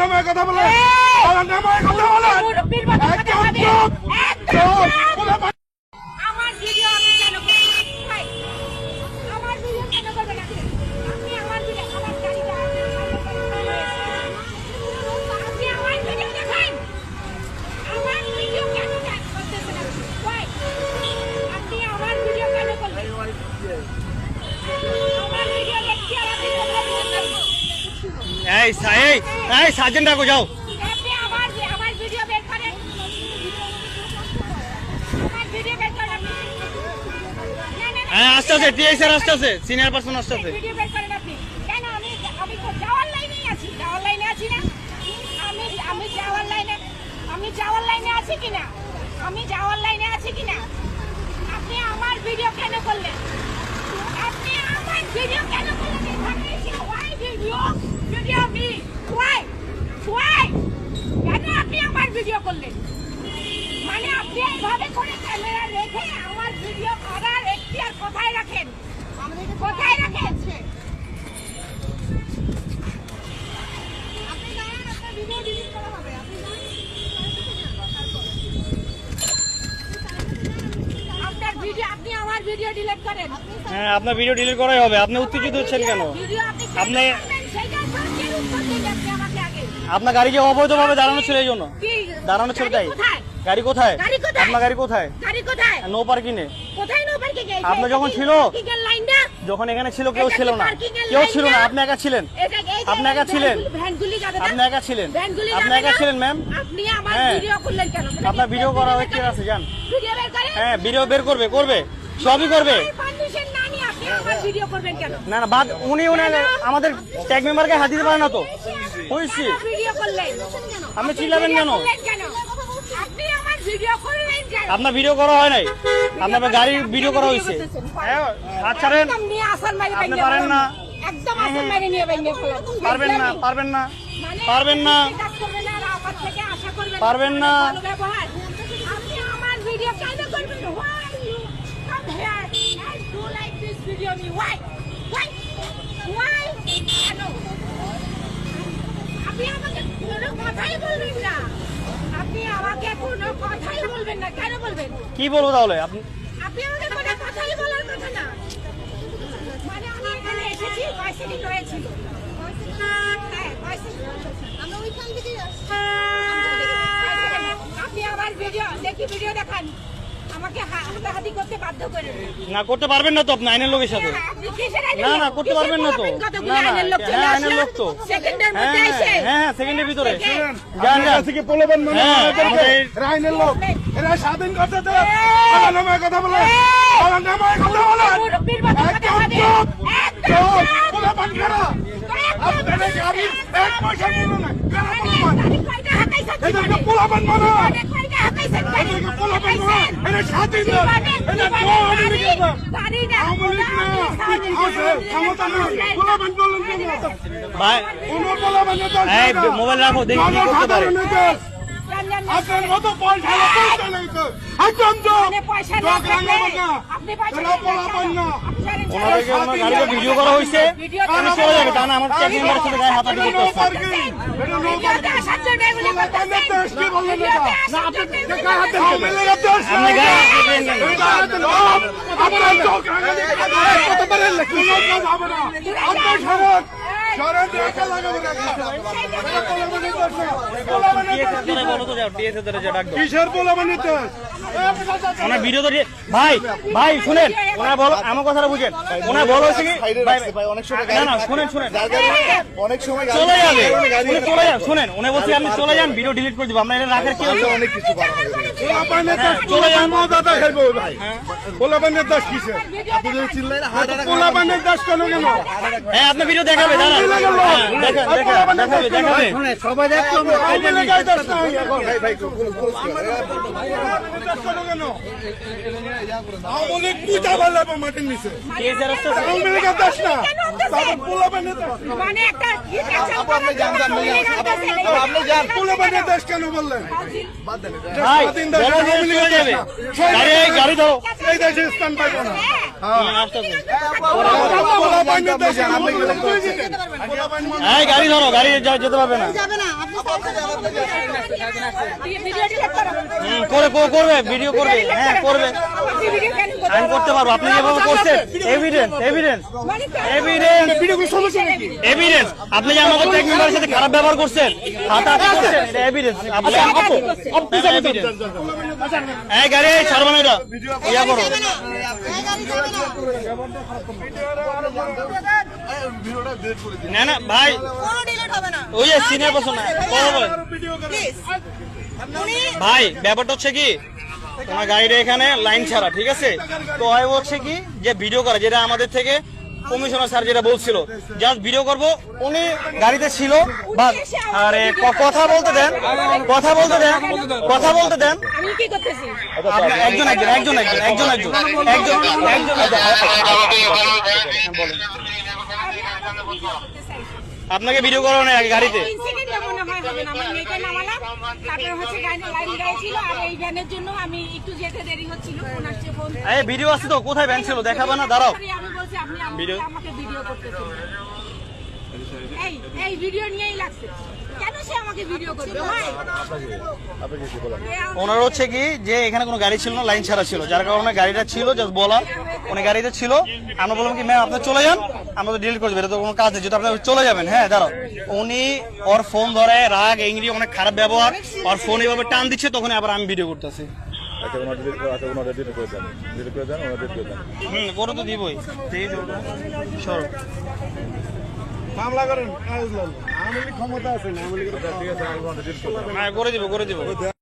নামে কথা বলে। নামে কথা বলে। একদম চুপ এই এই এই সার্জেন্ট ডাকো যাও। হ্যাঁ আসতে আছে টিআই স্যার আসতে আছে সিনিয়র পার্সন আসতে আছে ভিডিও বের করেন আপনি কেন আমি আমি তো আছি। যাওয়ার লাইনে আছি না? আমি আমি যাওয়ার লাইনে আমি যাওয়ার লাইনে আছি কিনা? আমি যাওয়ার লাইনে আছি কিনা আপনি আমার ভিডিও কেন করলেন আপনি আমার ভিডিও কেন করলেন এখানে এসে why video video me why why কেন আপনি আমার ভিডিও করলেন। মানে আপনি এইভাবে করে ক্যামেরা রেখে আমার ভিডিও করার এখতিয়ার কোথায় রাখেন? কোথায় রাখেন? আপনি আপনার ভিডিও ডিলিট আপনি আপনার ভিডিও আপনি আমার ভিডিও ডিলিট করেন। হ্যাঁ আপনার ভিডিও ডিলিট করাই হবে। আপনি উত্তেজিত হচ্ছেন কেন? আপনি আপনার গাড়ি কি অবৈধভাবে দাঁড়ানো ছিল এই জন্য? দাঁড়ানো ছিল তাই? গাড়ি কোথায়? আপনার গাড়ি কোথায়? নো পার্কিং এ আপনার যখন ছিল? যখন এখানে ছিল কেউ ছিল না। কেউ ছিল না? আপনি একা ছিলেন। আপনি একা ছিলেন? আপনি একা ছিলেন। আপনি একা ছিলেন ম্যাম হ্যাঁ। আপনার ভিডিও করা হচ্ছে আছে যান হ্যাঁ ভিডিও বের করবে করবে। সবই করবে পারমিশন না নিয়ে আপনি আমার ভিডিও করবেন কেন? না না বাদ উনি উনি আমাদের ট্যাগ মেম্বারকে হাত দিতে পারে না তো। হয়েছে। ভিডিও করলেন। আপনি চিল্লাবেন কেন? আপনি আমার ভিডিও করলেন কেন? আপনার ভিডিও করা হয় নাই। আপনার গাড়ির ভিডিও করা হয়েছে। হ্যাঁ হাত ছাড়েন। আপনি পারেন না। একদম আসন মারি নিয়ে ভেঙে পারবেন না পারবেন না মানে পারবেন না। করবেন না আশা করবেন পারবেন না। আপনি আমার ভিডিও কেন করবেন Why you come here and do like this video me? Why? Why? Why? কেন? আপনি আমাকে কোনো কথাই বলবেন না আপনি আমাকে কোনো কথাই বলবেন না কেন বলবেন কি বলব তাহলে আপনি আপনি আমাকে কোনো কথাই বলার কথা না মানে আমি এখানে এসেছি পয়সাটি রয়েছিল হ্যাঁ পয়সাটি আমরা ওইখান থেকে আপনি আমার ভিডিও দেখি ভিডিও দেখান। আমাকে হা- হাতাহাতি করতে বাধ্য করেন না করতে পারবেন না তো আপনি আইনের লোকের সাথে। না, না, করতে পারবেন না তো। না, না, আইনের লোক চলে হ্যাঁ, আইনের? লোক তো। হ্যাঁ হ্যাঁ হ্যাঁ সেকেন্ডের ভিতরে। থেকে মনে আইনের লোক? এরা স্বাধীন করতে দেয় আমার নামে কথা বলে আমার নামে কথা বলে মুরব্বির মতো কথা একদম চুপ। চুপ। বলে পান কারা আপনাদের গাড়ি এক পয়সা কারা পোলাপান এদেরকে পোলাপান মনে? এদেরকে পোলাপান মনে স্বাধীন এটা আওয়ামী না, আওয়ামী লীগ না। ক্ষমতা না পোলাপান কোন। মোবাইল রাখো, দেখি কি করতে পারে। আপনার মতো পয়সা পয়সা নেই তো মানে গাড়িতে ভিডিও করা হয়েছে তা না আমার ট্যাগ মেম্বারের সাথে গায়ে হাতাহাতি করতে। আপনার আপনি? ওনার ভিডিও তো ভাই ভাই শুনেন। ওনার বলো আমার কথাটা বুঝেন। ওনার বলো হচ্ছে কি সাইডে ভাই, রাখছে ভাই, অনেক সময় না না শুনেন শুনেন। অনেক সময় চলে যাবে। উনি চলে যান শুনেন। উনি বলছি আপনি চলে যান ভিডিও ডিলিট করে দিব। আপনার এটা রাখার কেউ পাশে অনেক কিছু দোষ চলে যান। দাদা খেলবে ভাই। পোলাপানের আপনি পোলাপানের দোষ কেন? কেন হ্যাঁ আপনার ভিডিও দেখাবে দাঁড়ান। সবাই আওয়ামী পূজা ভালো মাটির নিচে আওয়ামী লীগের দোষ না আপনি যান। পোলাপানের দোষ কেন বললেন স্বাধীন দেশ, আওয়ামী লীগের চলে না। এই দেশে স্থান পাইব না গাড়ি ধরো গাড়ি যেতে পারবে না। করে। করবে ভিডিও করবে। হ্যাঁ করবে। সাইন করতে পারব। আপনি যেভাবে করছেন এভিডেন্স এভিডেন্স এভিডেন্স এভিডেন্স আপনি যে মেম্বারের সাথে খারাপ ব্যবহার করছেন করছেন এটা এভিডেন্স আপনি আপু এই গাড়ি এটা। ইয়া করো না না ভাই। ওই সিনে পার্সন না ভাই ব্যাপারটা হচ্ছে কি? তোমার গাড়িটা এখানে লাইন ছাড়া ঠিক আছে? তো হয় হচ্ছে কি যে ভিডিও করে যেটা আমাদের থেকে কমিশনার স্যার যেটা বলছিল জাস্ট ভিডিও করব উনি গাড়িতে ছিল বা আরে কথা বলতে দেন কথা বলতে দেন কথা বলতে দেন। আমি কি করতেছি? আপনার একজন একজন একজন একজন একজন একজন একজন একজন আপনাকে ভিডিও করানো আগে গাড়িতে। সেকেন্ডে হবে না। আমার মেয়েকে নামালাম তারপরে হচ্ছে গাড়ি লাইন ছিল আর এই ভ্যানের জন্য আমি একটু যেতে দেরি হচ্ছিল ফোন আসছে ফোন। এই ভিডিও আছে তো? কোথায় ব্যাংক ছিল? দেখাবে না দাঁড়াও। আমি বলছি আপনি ভিডিও- আমাকে- ভিডিও করতেছেন। এই এই ভিডিও নিয়েই লাগছে। কেন সে আমাকে ভিডিও করবে? ভাই। ওনার হচ্ছে কি যে এখানে কোনো গাড়ি ছিল না লাইন ছাড়া ছিল। যার কারণে গাড়িটা ছিল জাস্ট বলা উনি গাড়িতে ছিল। আমরা বললাম কি ম্যাম আপনি চলে যান। আমরা তো ডিলিট করে এটা তো কোনো কাজ নেই যদি আপনি চলে যাবেন হ্যাঁ দাঁড়াও। উনি ওর ফোন ধরে রাগ ইংরি অনেক খারাপ ব্যবহার ওর ফোন এভাবে টান দিচ্ছে তখন আবার আমি ভিডিও করতেছি। আমি ক্ষমতা আছে না হ্যাঁ, করে দিব করে দিব।